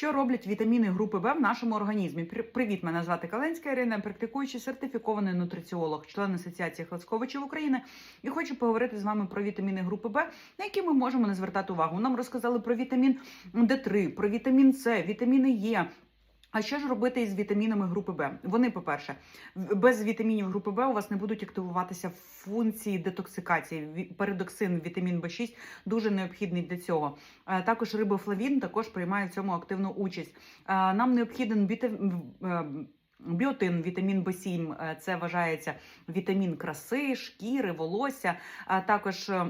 Що роблять вітаміни групи Б в нашому організмі? При- Привіт, мене звати Каленська Ірина, практикуючий сертифікований нутриціолог, член Асоціації Хлацковичів України. І хочу поговорити з вами про вітаміни групи Б, на які ми можемо не звертати увагу. Нам розказали про вітамін Д3, про вітамін С, вітаміни Е. А що ж робити із вітамінами групи Б? Вони, по-перше, без вітамінів групи Б у вас не будуть активуватися функції детоксикації. Передоксин, вітамін В6 дуже необхідний для цього. Також рибофлавін також приймає в цьому активну участь. Нам необхіден віта- е, Біотин, вітамін В7, е, це вважається вітамін краси, шкіри, волосся, а також е,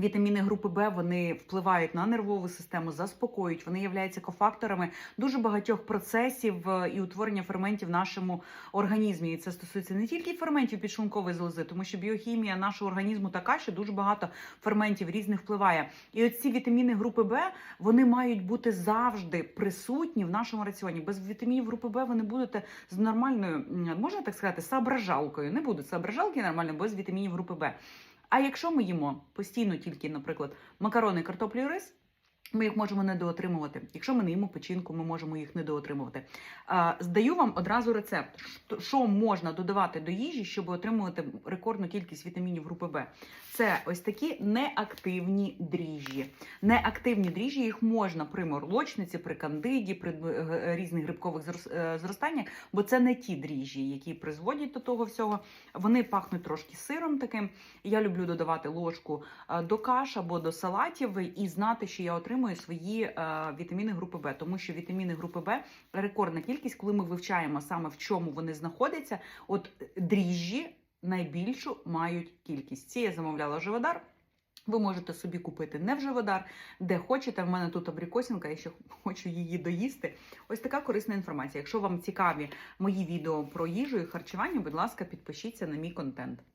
Вітаміни групи Б вони впливають на нервову систему, заспокоюють. Вони являються кофакторами дуже багатьох процесів е, і утворення ферментів в нашому організмі. І це стосується не тільки ферментів підшлункової залози, тому що біохімія нашого організму така, що дуже багато ферментів різних впливає. І от ці вітаміни групи Б вони мають бути завжди присутні в нашому раціоні. Без вітамінів групи Б ви не будете з нормальною, можна так сказати, соображалкою. Не будуть соображалки нормально без вітамінів групи Б. А якщо ми їмо постійно тільки, наприклад, макарони, картоплю рис, ми їх можемо недоотримувати. Якщо ми не їмо печінку, ми можемо їх недоотримувати. Здаю вам одразу рецепт, що- можна додавати до їжі, щоб отримувати рекордну кількість вітамінів групи Б. Це ось такі неактивні дріжджі. Неактивні дріжджі їх можна при морлочниці, при кандиді, при е, різних грибкових е, зростаннях, бо це не ті дріжджі, які призводять до того всього. Вони пахнуть трошки сиром таким. Я люблю додавати ложку е, до каш або до салатів і знати, що я отримую свої е, вітаміни групи Б, тому що вітаміни групи Б рекордна кількість, коли ми вивчаємо саме в чому вони знаходяться. От е, дріжджі найбільшу мають кількість. Ці я замовляла Живодар. Ви можете собі купити не в Живодар, де хочете. В мене тут абрикосінка, я ще хочу її доїсти. Ось така корисна інформація. Якщо вам цікаві мої відео про їжу і харчування, будь ласка, підпишіться на мій контент.